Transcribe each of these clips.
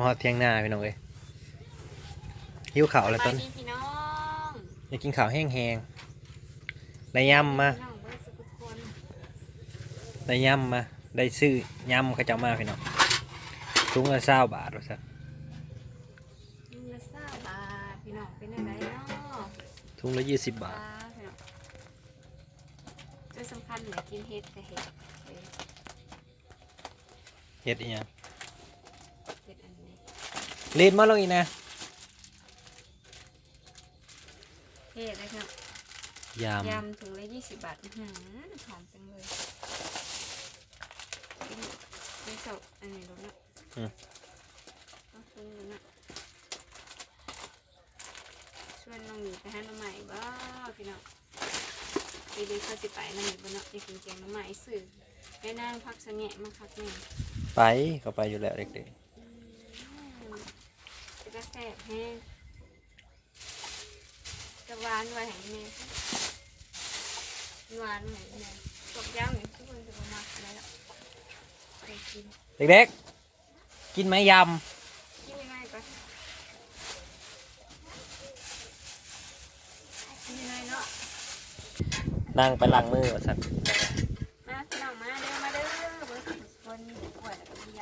มาฮอดเที่ยงหน้าพี่น้องเอ้ยหิวข้าวแล้วตอนสบายดีพี่น้องอยากกินข้าวแห้งๆได้ยำมาพี่น้องเบิร์สุขคนได้ยำมาได้ซื้อยำเขาเจะมาพี่น้องถุงละ20บาทว่าซั่นยิงละเศร้าบาทพี่น้องเป็นอะไรเนาะถุงละ20บาทพี่น้องจุดสำคัญเหลือกินเห็ดกับเห็ดเห็ดเฮ็ดอีหยังเห็ดอันนี้ ลีดมาลงอีกนะเห็ดเลยครับยยำถุงละยี่สิบบาทอื้อหือหอมจังเลยกินกินสดอันนี้รู้นะต้องซื้อรู้นะชวนน้องหมีไปหาน้องใหม่บ้าพี่น้องปีนี้เขาจะไปน้องหมีบ้านเนาะอยากกินแกงน้องใหม่สื่อแม่นางพักสะแงะมาพักนี่ำไปเขาไปอยู่แล้วเด็กจะกระแสบแห้งจะหวานไว้ให้แม่หวานให้แม่ตบย่างนี่ทุกคนจะมามักอะไรแล้วไปกินๆเด็กๆ กินไหมยกินยังไงปะกินยังไงเนาะำนั่งไปล้างมือว่าซั่นมาพี่น้องมาเด้อมาเด้อเบิร์ดคนปวดย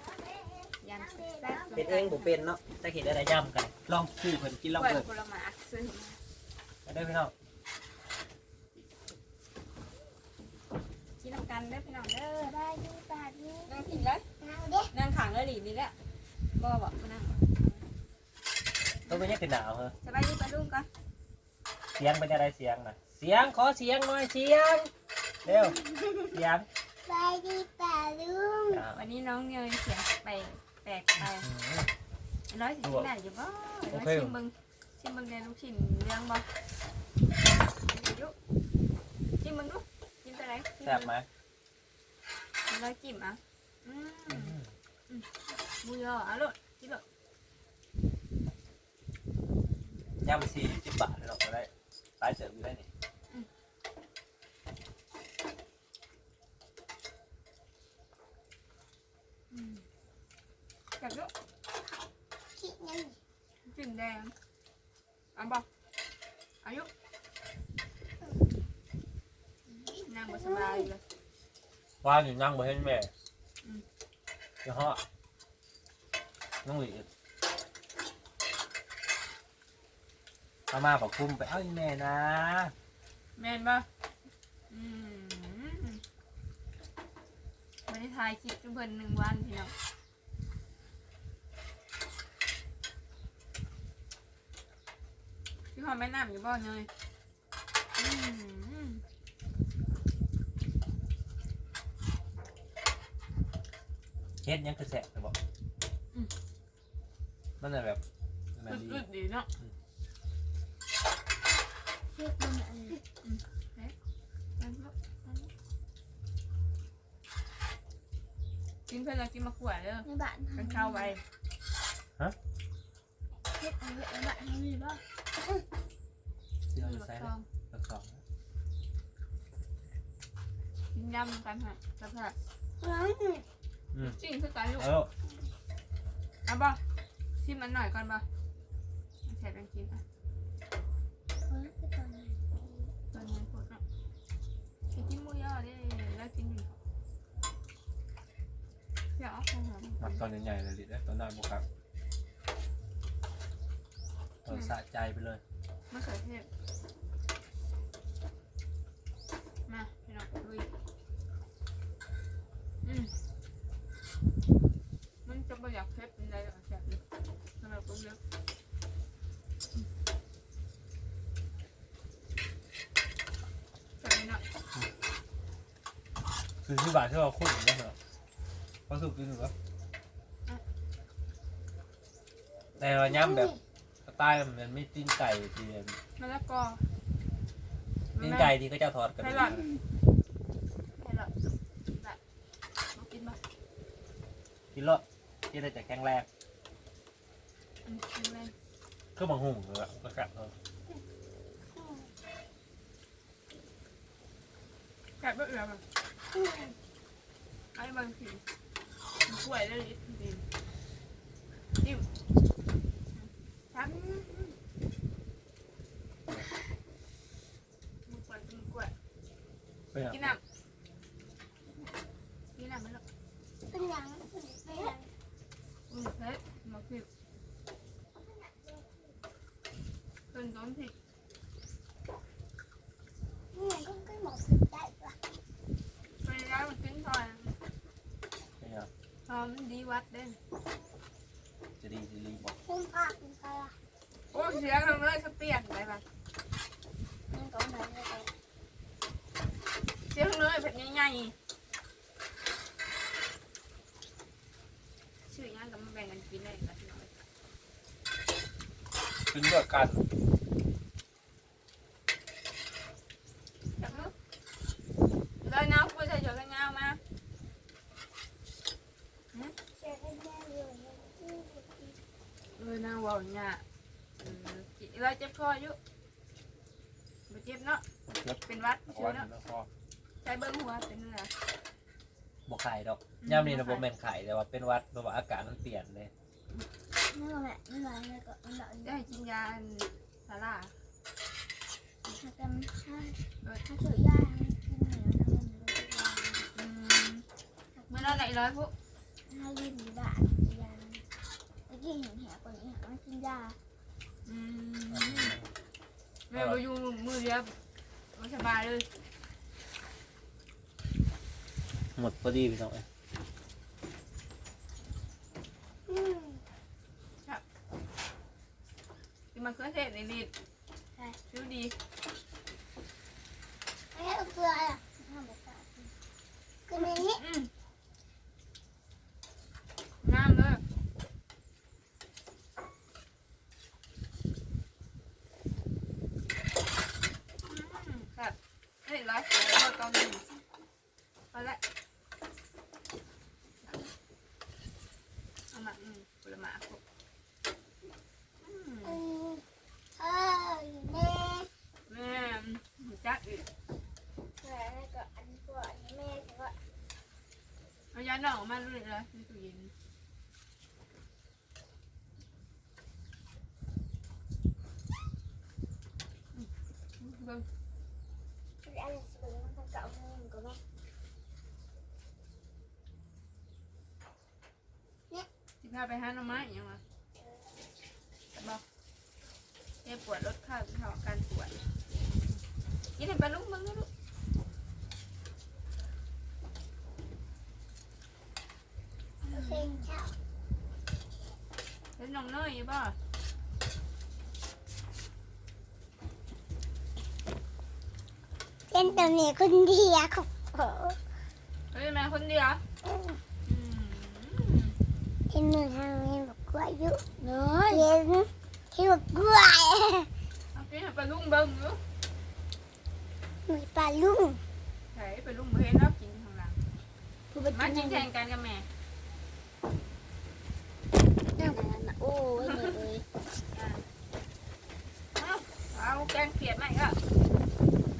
ำยำแซ่บๆ เป็นเองผมเป็นเนาะจะเห็นอะไรยำกัน ลองซื้อเพิ่นกินลองปวดเบิ่งผลไม้ซื้อมาไปเด้อพี่น้องกินน้ำกันเด้อพี่น้องเด้อได้ดีบาทนี้นั่งกินเลยเอาเด้นั่งขังเลยหลีนี่แหละบ่บอกมานั่งต้องไปยังเป็นหนาวเหรอสบายดีปะลุงก่อนเสียงเป็นอะไรเสียงน่ะเสียงขอเสียงหน่อยเสียงเร็วเสียงได้ดีบาทลุงอ่าวันนี้น้องเนยเสียงแปลก แปลกไปอืมร้อยสิบได้อยู่บ่โอร้อยเคชิมเบิ่งชิมเบิ่งในลูกชิ้นเลี้ยงบ่ยุชิมเบิ่งดูชิมแต่ไหนชิมแซ่บไหมร้อยกิ่มอะอืมหมูยออะลูกกินลูกยำสี่สิบบาทเลยหรอกก็ได้ตายเสิร์ฟอยู่ได้นี่ อืมกับลูก คิดนั่น จิ้มแดงเอะบ่อายุ นั่งบ่สบายอยู่เลยว่าอยู่นั่งบ่เห็นแม่อืมเดี๋ยวเหาะน้องหลีมามาบอกคุมไปเอ้าอีแม่นะ แม่นบ่อืมไม่ได้ถ่ายคลิปจุเพิ่นหนึ่งวันพี่น้องพี่หอมแม่น้ำอยู่บ่เนยอืม เฮ็ดยังคือแสบไปบอกมันน่ะแบบแบบดีอึดๆดีเนาะคิดมันอันนั่นลูกนั่นลูกกินเพื่อนเรากินมะขวดเด้อในบ้านกันข้าวไว้คิดเอาไว้ในบ้านมีบ่เสียวกินใส่บักทองบักสองกินยำกันฮะสภาพร้ อนจริงคือกันลูกเออเอาบ่ชิมมันหน่อยก่อนบ่แฉกันกินอะร้อนไปก่อนตอนนี้พูดเนาะกินที่หมูยอเด้แล้วกินอยู่เดี๋ยวเอาของหอมมักตอนใหญ่ๆเลยดิเด้อตอนน้อยบุครับตอนสะใจไปเลยมะเขือเทศมาพี่น้องลุยอืมมันจะไม่อยากเผ็ดเป็นไรหรอกแซ่บเลยสำหรับผมเลือกใส่หน่อย คือที่บาทที่เราคุ้นอยู่แล้วเหรอเขาสุกกินหรือเปล่าแต่ว่าย่ำแบบสไตล์มันไม่ตีนไก่ทีเดียวมะละกอตีนไก่ที่เขาจะทอดกันไข่หลอดไข่หลอดได้มากินมากินรสกินได้แต่แข็งแรงอืมกินเลยคือบางหุ่งเลยอะกระกัด แก่เบื่อแล้วมไอ้บางทีป่วยได้ริดนึงจิ้มทั้งมันกวนมันวนปอะกินน้ำกินน้ำไหมลูกเป็นหยังเป็นยังอืมเผ็ดมาผิดเป็นต้นผิด อมันดีวัดเด้นจะดีจะรีบอกคุณภาพเป็นใครอะโอ้เสียงเราเลยเขาเปลี่ยนไปปะนี่ก็ไหนเลยเสียงเลยแบบใหญ่ๆชื่อยังกับมาแบ่งกันกินได้กันน้อยขึ้นเลือกกัน จับลูกเลยน้ำกูใส่เฉยกันยาวมา เชื่อได้แน่เลย เออน้ำวอลเนี่ยเออกินเราเจ็บคออยู่บ่เจ็บเนาะเลือกเป็นหวัดเอาชื่ไว้อเนาะแล้วก็ใช้เบิ้งหัวเป็นอะไรบอกไข่ดอกย่ำนี่นะบอกเป็นไข่แต่ว่าเป็นวัดเพราะว่าอากาศมันเปลี่ยนเลยนี่ก็แม่นี่ก็นี่ก็นี่ก็ได้กินยาอันซาร่าถ้าจำถ้าถ้าเจอยากินเหนียวทำมันรู้สึกว่าอืมเมื่อเราไหนร้อยพวกถ้าลิ้นบ้านยาเมื่อกี้เห็นแหกคนนี้หาว่ากินยา อืมแม่ไปอยู่มือเดียวไม่สบายเลยหมดพอดีพี่น้องเอ้ยอืมที่มันเคยเทศในนิดชื่อดีไม่ใช่เกลืออะห้ามบอกว่าคือในนี้อืมงามเลยอืมครับเฮ้ยร้อยร้อยกองหนึ่งพอละเอามาอืมผลไม้ครบอืม อืมเออแม่ แม่หมูจักอีก แม่ก็อันก็อันนี้แม่ก็ เอายาหนองมาเลยเลยในตู้เย็นอืม เบิ่งคืออันนี้สูงมันก็เอาเงินก็แม่สิพาไปหาหน่อไม้ยังวะแต่บอกเจ็บปวดลดค่าเท่าการปวดกินให้ปลาลุงมึงนะลูกเพลงเช้า เล่นน้องเนยอยู่บ่ เป็นตัวนี้คนเดียวครับผมเฮ้ยแม่คนเดียวอืมเห็นมือทางนี้บอกกล้วยอยู่เห็นเห็นบอกกล้วยเอากินให้ปลาลุงเบิ่งอยู่มีปลาลุงใช่ปลาลุงบ่เห็นแล้วกินข้างหลังผู้เป็นมากินแทนกันกับแม่นั่งกันนะโอ้ยเหนื่อยเลยเอาเอาแกงเขียดไหมก็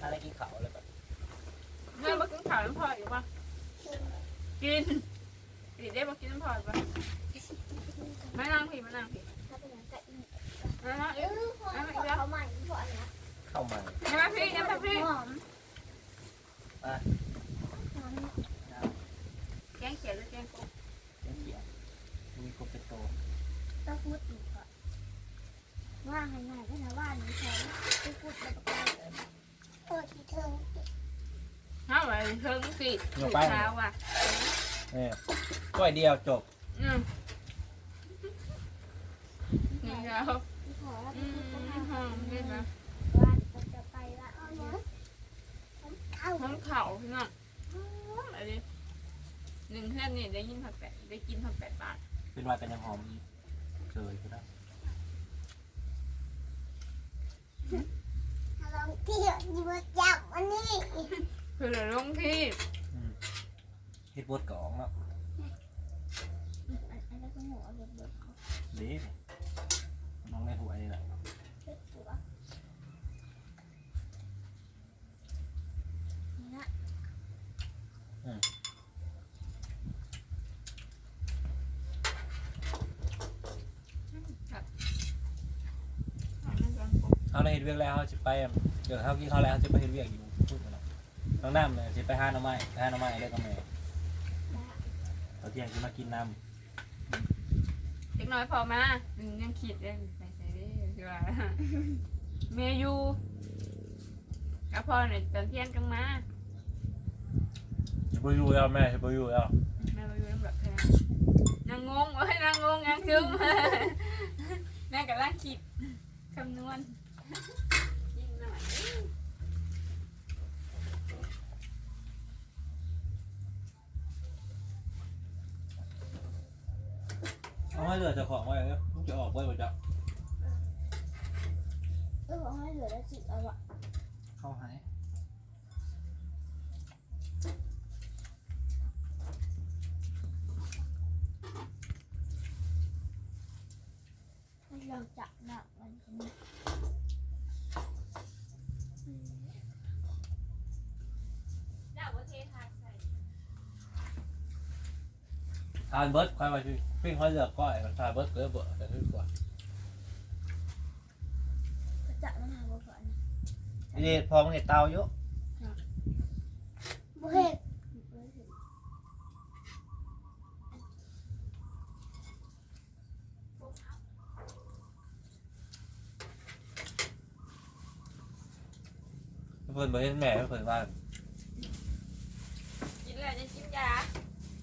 อะไรกินเขาเลยแบบแม่มากินข้าวน้ำพออยู่ปะกินดิได้มากินน้ำพออยปะไมานั่งพี่มานั่งพี่ถ้าเป็นอย่าอีกมานั่งเอเอ้ยอพอเขาใหม่พอนะเข้ามามาพี่ยังมาพี่หอมอ่หอมแกงเขียดหรือแกงกบเขียนมีโกเป็นโตต้องพูดอีกก่อนว่าให้หน่อยก็นะว่านี้แทนไม่พูดแล้วก็ไปโอ้ที่เธอ เอาไว้เพิ่งสิถูกเช้าว่ะเนี่ยก้อยเดียวจบ อืมนี่แล้วขอแล้วอืมหอมด้วยนะว่าจะไปละเอาเนาะเข้าหอมเข่าพี่น้องหอมอะไรหนึ่งเพื่อนนี่ได้ยินผัดแปดได้กินผัดแปดบาท เป็นวัดกันยังหอมเคยก็ได้ลองเที่ยวอยู่จับวันนี้ คือเหลือลงที่อืมเฮ็ดบดกองเนาะอันนี้ก็หัวเบิดเบิดดีน้องในหัวนี่แหละเบิดตัวนี่นะครับเอาไม่ต้องปรุงเอาในเฮ็ดเวียกแล้วเขาจะไปเดี๋ยวเขากินข้าวแล้วเขาจะไปเฮ็ดเวียกอยู่พูดมาแล้ว น้องน้ำเนี่ยจะไปหาหน่อไม้ไปหาหน่อไม้ได้กับแม่ตอนเที่ยงจะมากินน้เล็กน้อยพอมาหนึ่งยังขีดเลยใส่ใส่ได้ดีกว่าำเมยูกระพอเนี่ยตอนเที่ยงกังมาจะไปอยู่แล้วแม่จะไปอยู่แล้วแม่มาอยู่น้ำแบบแพงนางงงเว้ยนางงงนางซึ้งแม่กับล่างคิดคำนวณยิ่งหน่อย เอา ให้เหลือเจะของไว้แล้วมันจะออกไว้บ่จะเออบอกให้เหลือแล้วสิเอาอะเข้าหายให้เราจับหนักมันคนนี้ เจ้าว่าเททานใส่ ทานเบิร์ดค่อยไปปิ้งค่อยเหลือก้อยทานเบิร์ดเกลือเบื่อแต่ที่กว่าก็จับมันหาบ่ก่อนนี่พอมันเห็นเตาเยอะบ่เฮ็ดเพิ่นบ่เห็นแม่เพิ่นว่ากินแล้วจะกินยา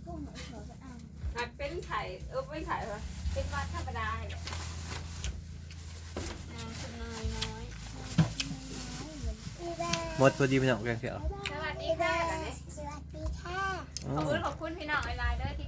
ก็เหมือนขอก็เอา หักเป็นไข่เออไม่ไข่ปะเป็นวัดธรรมดาเหรอน้องคุณน้อยน้อยพี่แม่หมดพอดีพี่น้องแกงเขียวสวัสดีค่ะกันเนี่ยสวัสดีค่ะ ขอบคุณขอบคุณพี่น้องไลน์เด้อที่